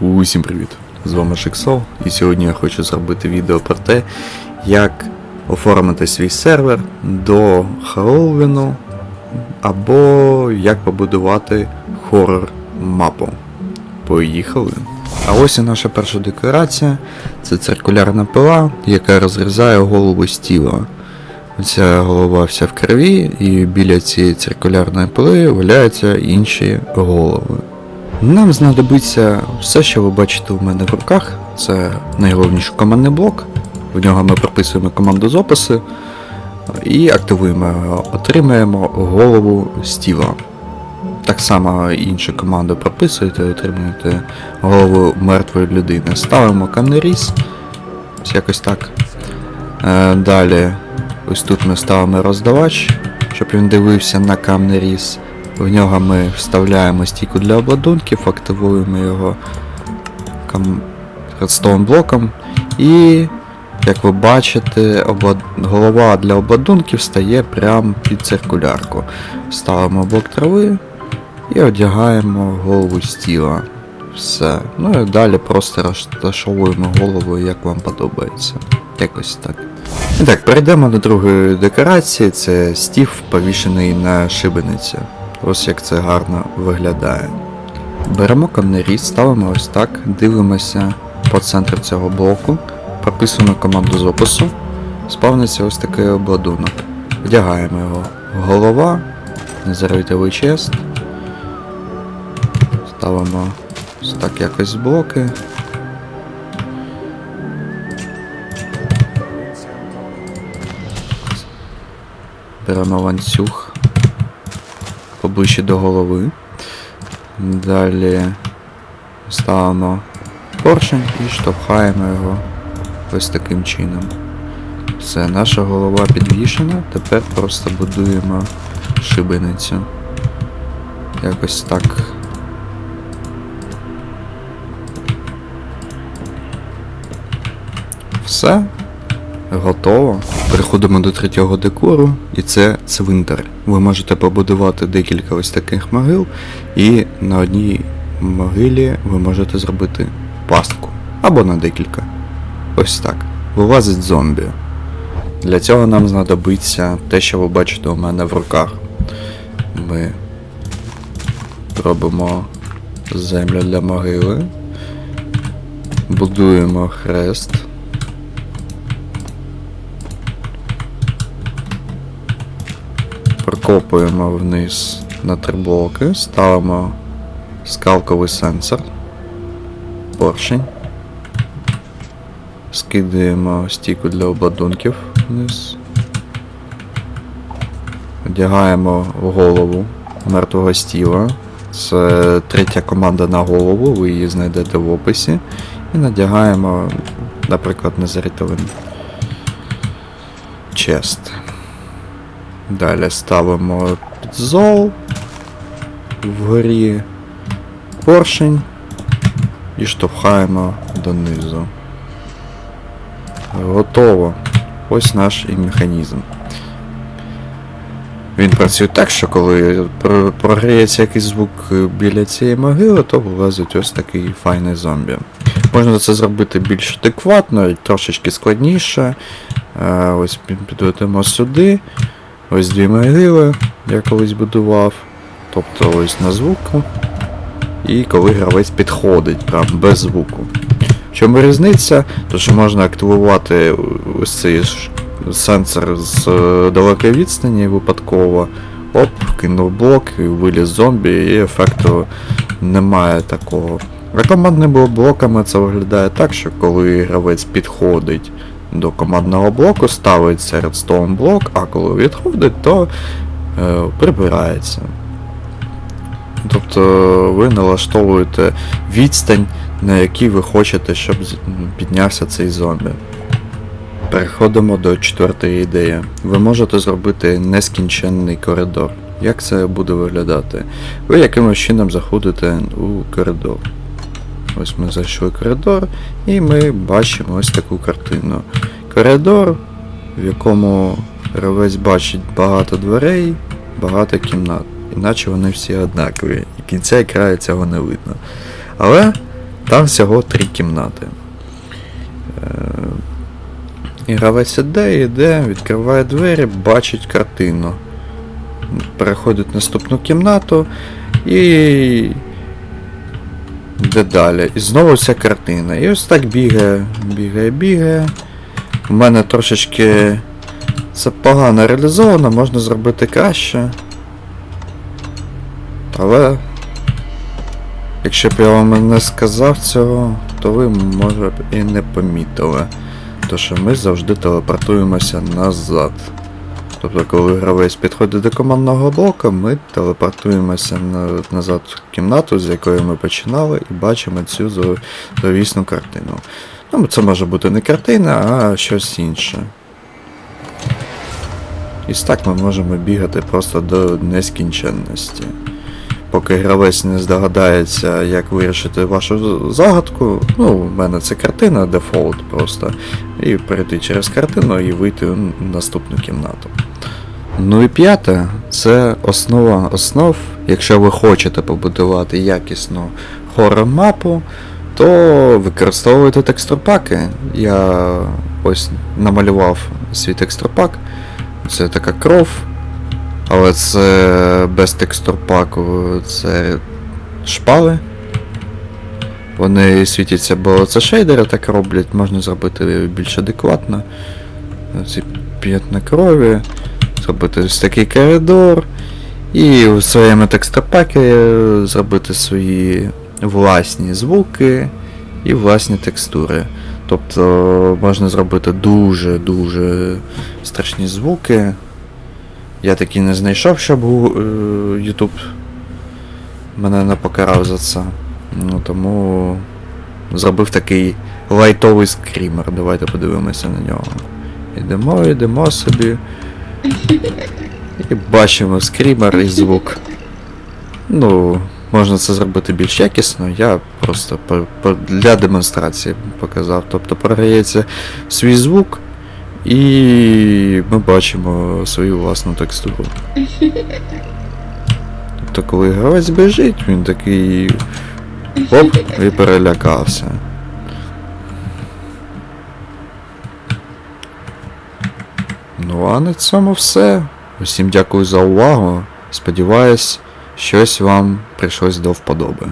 Усім привіт! З вами Шиксол, і сьогодні я хочу зробити відео про те, як оформити свій сервер до Хеллоуіну або як побудувати хоррор мапу. Поїхали! А ось і наша перша декорація. Це циркулярна пила, яка розрізає голову стіла. Ця голова вся в крові, і біля цієї циркулярної пили валяються інші голови. Нам знадобиться все, що ви бачите у мене в руках. Це найголовніший командний блок. В нього ми прописуємо команду записи і активуємо його. Отримаємо голову Стіва. Так само інші команди прописуєте, отримуєте голову мертвої людини. Ставимо камнеріз. Ось якось так. Е, Далі, ось тут ми ставимо роздавач, щоб він дивився на камнеріз. В нього ми вставляємо стійку для обладунків, активуємо його кам... редстоун блоком. І, як ви бачите, облад... голова для обладунків стає прямо під циркулярку. Ставимо блок трави і одягаємо голову з тіла. Все. Ну і далі просто розташовуємо голову, як вам подобається. Якось так. І так, перейдемо до другої декорації. Це стів повішений на шибениці. Ось як це гарно виглядає. Беремо камнеріз, ставимо ось так, дивимося по центру цього блоку, прописуємо команду запису, спавниться ось такий обладунок. Вдягаємо його. Голова, незаритовий чест. Ставимо ось так якось блоки. Беремо ланцюг поближче до голови. Далі ставимо поршень і штовхаємо його ось таким чином. Все, наша голова підвішена, тепер просто будуємо шибеницю. Якось так. Все. Готово. Переходимо до третього декору, і це цвинтар. Ви можете побудувати декілька ось таких могил, і на одній могилі ви можете зробити пастку. Або на декілька. Ось так. Вилазить зомбі. Для цього нам знадобиться те, що ви бачите у мене в руках. Ми робимо землю для могили. Будуємо хрест. Прокопуємо вниз на три блоки, ставимо скалковий сенсор, поршень, скидаємо стійку для обладунків вниз, одягаємо в голову мертвого стіла. Це третя команда на голову, ви її знайдете в описі. І надягаємо, наприклад, незаритовим чест. Далі ставимо підзол вгорі поршень і штовхаємо донизу. Готово. Ось наш і механізм. Він працює так, що коли про- програється якийсь звук біля цієї могили, то вилазить ось такий файний зомбі. Можна це зробити більш адекватно трошечки складніше. Е, Ось підведемо сюди. Ось дві могили я колись будував. Тобто ось на звуку. І коли гравець підходить, прям без звуку. В чому різниця? То що можна активувати ось цей сенсор з е, далекої відстані випадково. Оп, кинув блок, виліз зомбі, і ефекту немає такого. А командними блоками це виглядає так, що коли гравець підходить до командного блоку, ставиться редстоун блок, а коли відходить, то е, прибирається. Тобто ви налаштовуєте відстань, на якій ви хочете, щоб піднявся цей зомбі. Переходимо до четвертої ідеї. Ви можете зробити нескінченний коридор. Як це буде виглядати? Ви якимось чином заходите у коридор. Ось ми зайшли коридор, і ми бачимо ось таку картину. Коридор, в якому гравець бачить багато дверей, багато кімнат. Іначе вони всі однакові. І кінця і краю цього не видно. Але Там всього три кімнати. Е, І гравець іде, іде, відкриває двері, бачить картину. Переходить в наступну кімнату і. Йде далі. І знову ця картина. І ось так бігає, бігає, бігає. У мене трошечки це погано реалізовано, можна зробити краще. Але. Якщо б я вам не сказав цього, то ви, може б і не помітили. То що ми завжди телепортуємося назад. Тобто, коли гравець підходить до командного блоку, ми телепортуємося на, назад в кімнату, з якої ми починали, і бачимо цю зло- зловісну картину. Ну, це може бути не картина, а щось інше. І так ми можемо бігати просто до нескінченності. Поки гравець не здогадається, як вирішити вашу загадку, ну, в мене це картина, дефолт просто. І перейти через картину і вийти в наступну кімнату. Ну і п'яте, це основа основ. Якщо ви хочете побудувати якісну хоррор-мапу, то використовуйте текстурпаки. Я ось намалював свій текстурпак. Це така кров, але це без текстурпаку, це шпали. Вони світяться, бо це шейдери так роблять, можна зробити більш адекватно. Ці п'ятна крові, зробити ось такий коридор. І у своєму текстурпакі зробити свої власні звуки і власні текстури. Тобто можна зробити дуже-дуже страшні звуки. Я такі не знайшов, щоб е, YouTube мене не покарав за це. Ну тому зробив такий лайтовий скрімер. Давайте подивимося на нього. Йдемо, йдемо собі. І бачимо скрімер і звук. Ну, можна це зробити більш якісно, я просто по- по- для демонстрації показав. Тобто програється свій звук, і ми бачимо свою власну текстуру. Тобто, коли гравець біжить, він такий. Оп, і перелякався. Ну а на цьому все. Усім дякую за увагу. Сподіваюсь, щось вам прийшлось до вподоби.